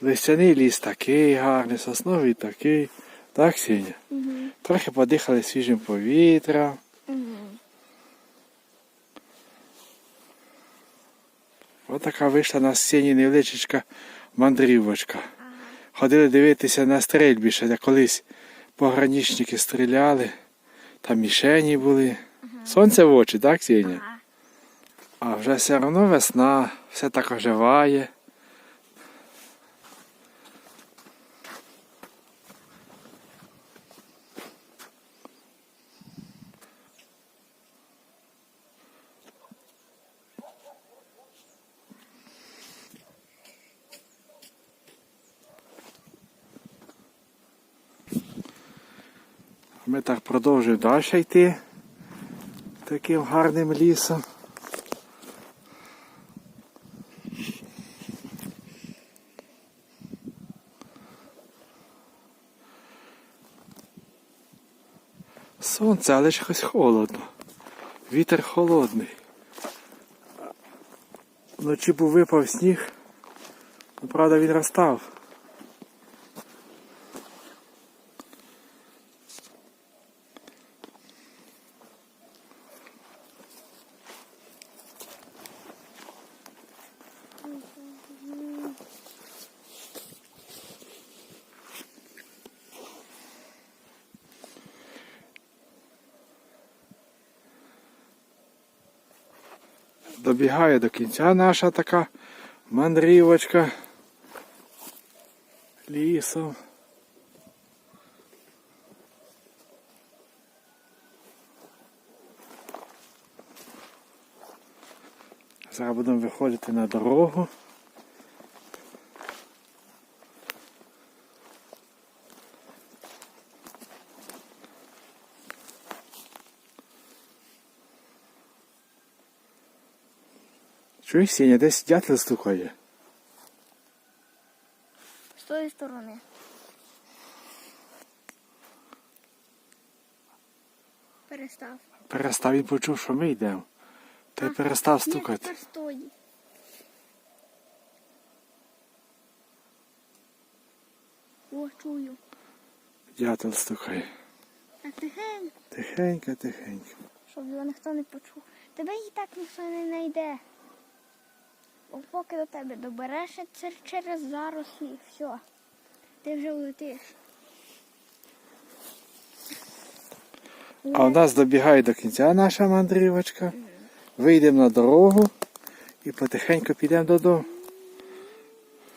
Листяний ліс такий гарний, сосновий такий. Так, Сіня? Угу. Трохи подихали свіжим повітрям. Угу. Ось така вийшла на сцені невеличка мандрівочка. Ходили дивитися на стрельбище, де колись пограничники стріляли, там мішені були. Сонце в очі, так, Сеня? Ага. А вже все одно весна, все так оживає. Ми так продовжуємо далі йти таким гарним лісом. Сонце, але ж якось холодно. Вітер холодний. Вночі був випав сніг. Ну, правда, він розстав. Добігає до кінця наша така мандрівочка лісом. Зараз будемо виходити на дорогу. Чуєш, Сеня, десь дятел стукає. З тої сторони. Перестав. Перестав він почув, що ми йдемо. Та й перестав Ні, стукати. тепер стої. О, чую. Дятел стукає. А тихенько, Тихенько, тихенько. щоб його ніхто не почув. Тебе і так ніхто не знайде. Поки до тебе доберешся через зарослі, все. Ти вже улетиш. А в нас добігає до кінця наша мандрівочка. Вийдемо на дорогу і потихеньку підемо додому.